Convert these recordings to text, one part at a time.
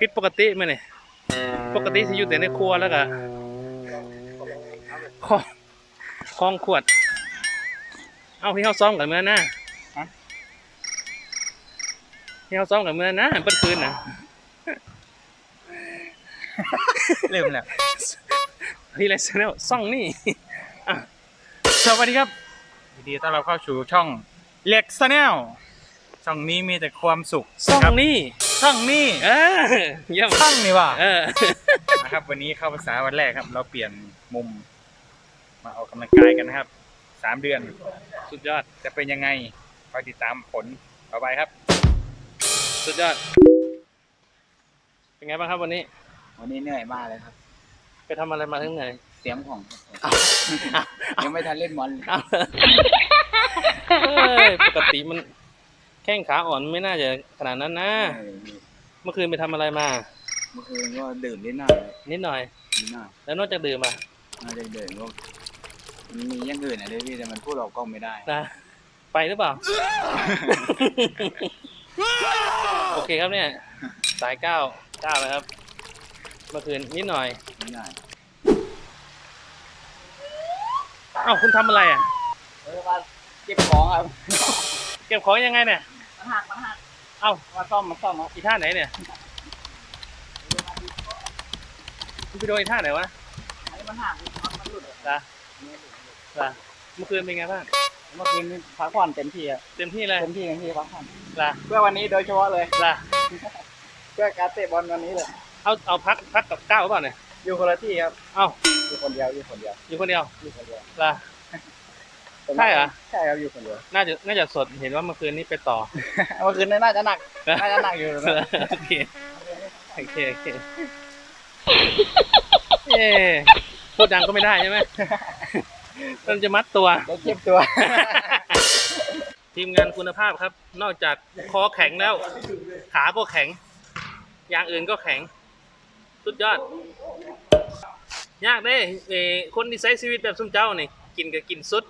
ผิดปกติไหมเนี่ยปกติสิอยู่แต่ในครัวแล้วก็คล้องคล้องขวด เอาพี่เขาซ้อมกันเมื่อนะพี่เขาซ้อมกันเมื่อนะเปิดคืนนะลืมแล้วพี่ไรเซนซ่องนี่อะสวัสดีครับยินดีต้อนรับเข้าสู่ช่องเล็กซแนลช่องนี้มีแต่ความสุขซ่องครับนี่ ช่องนี้เออเยี่ยมช่องนี่ว่ะเออนะครับ วันนี้เข้าภาษาวันแรกครับ เราเปลี่ยนมุม มาออกกำลังกายกันนะครับสามเดือน สุดยอดจะเป็นยังไงคอยติดตามผลต่อไปครับ สุดยอด เป็นไงบ้างครับวันนี้ วันนี้เหนื่อยมากเลยครับ ไปทำอะไรมาทั้งไหนเตรียมของครับยังไม่ทันเล่นบอลเลย เอาเอ้ยปกติมัน แข้งขาอ่อนไม่น่าจะขนาดนั้นนะเออเมื่อคืนไปทำอะไรมา เมื่อคืนก็ดื่มนิดหน่อยนิดหน่อย นิดหน่อยแล้วนอกจากดื่มอะน่าจะดื่มก็มันมีอย่างอื่นอะไรพี่แต่มันพูดออกกล้องไม่ได้นะไปหรือเปล่า โอเคครับเนี่ย สายเก้าเก้าแล้วครับ เมื่อคืนนิดหน่อยนิดหน่อยเอ้าคุณทำอะไรอะเออมาเก็บของครับ เก็บของยังไงเนี่ยมันหักมันหัก เอ้ามาซ่อมมาซ่อมครับอีท่าไหนเนี่ยคุณไปโดนอีท่าไหนวะอันนี้มันหักมันหลุดล่ะล่ะเมื่อคืนเป็นไงบ้างเมื่อคืนพักผ่อนเต็มที่ครับเต็มที่เลยเต็มที่เต็มที่พักผ่อนล่ะเพื่อวันนี้โดยเฉพาะเลยล่ะเพื่อการเตะบอลวันนี้เลยเอาเอาพักพักกับก้าวหรือเปล่าเนี่ยอยู่คนละที่ครับเอ้าอยู่คนเดียวอยู่คนเดียวอยู่คนเดียวอยู่คนเดียวล่ะ ใช่เหรอ ใช่ครับอยู่คนเดียวน่าจะน่าจะสดเห็นว่าเมื่อคืนนี้ไปต่อ เมื่อคืนน่าจะหนัก น่าจะหนักอยู่นะโอเคโอเคโอเคเอ๊ะพูดดังก็ไม่ได้ใช่ไหมมันจะมัดตัวเดี๋ยวเก็บตัว ทีมงานคุณภาพครับ นอกจากคอแข็งแล้ว ขาก็แข็ง อย่างอื่นก็แข็ง สุดยอด ยากเด้เออคนที่ใช้ชีวิตแบบซุ่มเจ้านี่ กินก็กินสุด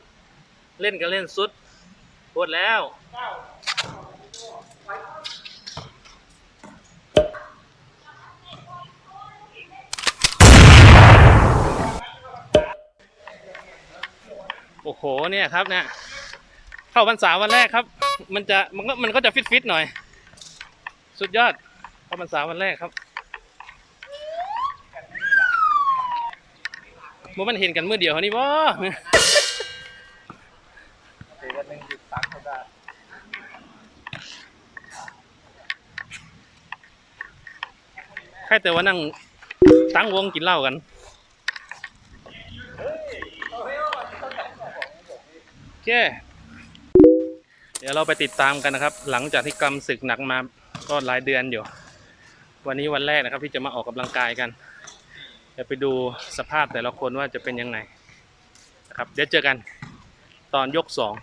เล่นก็เล่นสุดปวดแล้ว โอ้โห เนี่ยครับเนี่ย เข้าพรรษาวันแรกครับ มันจะมันก็มันก็จะฟิตฟิตหน่อย สุดยอด เข้าพรรษาวันแรกครับโมมันเห็นกันมือเดียวนี่บ่ถือ หนึ่งหยุดตักเขาได้ใครแต่ว่านั่งตั้งวงกินเหล้ากันโอเคเดี๋ยวเราไปติดตามกันนะครับ หลังจากที่กำศึกหนักมาก็หลายเดือนอยู่ วันนี้วันแรกนะครับที่จะมาออกกำลังกายกันเดี๋ยวไปดูสภาพแต่ละคนว่าจะเป็นยังไงนะครับ เดี๋ยวเจอกันตอนยกสอง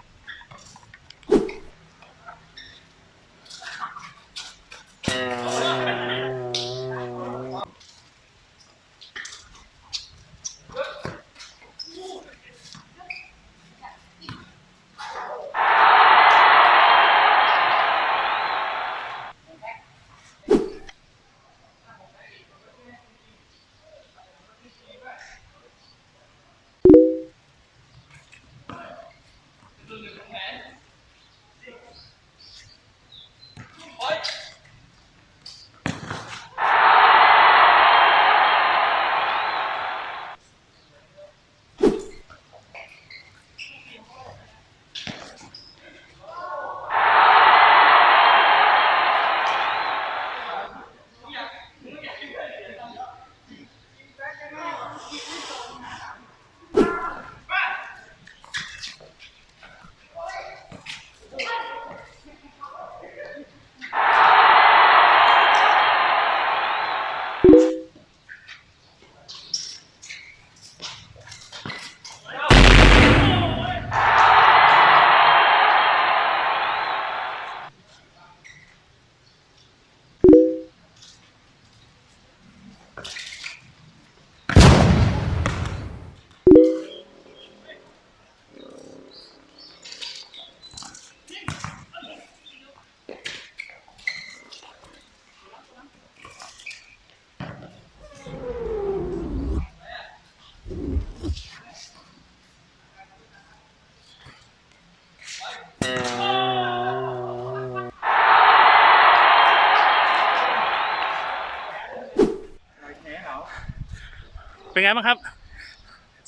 เป็นไงบ้างครับ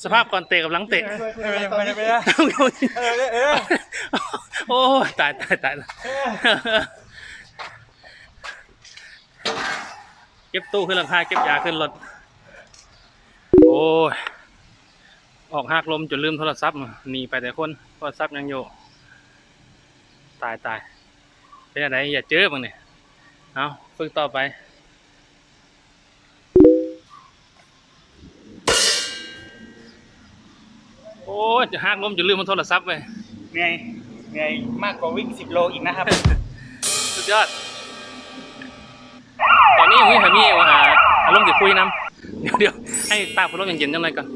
สภาพก่อนเตะกับหลังเตะไม่เป็นไม่เป็นไรเออเออโอ้ยตายตายตายเก็บตู้ขึ้นหลังคาเก็บยาขึ้นรถโอ้ยออกหักลมจนลืมโทรศัพท์หนีไปแต่คนโทรศัพท์ยังอยู่ตายตายเป็นอะไรอย่าเจอบ้างเนี่ยเอาฝึกต่อไป อ้ยจะหักลมจนลืมมันโทรศัพท์ไปเหนื่อยเหนื่อยมากกว่าวิ่งสิบโลอีกนะครับ สุดยอด ตอนนี้ยังไม่เห็นมีว่าอารมณ์จะคุยน้ำเดี๋ยวเดี๋ยวให้ตากพัดลมเย็นๆจังเลยก่อน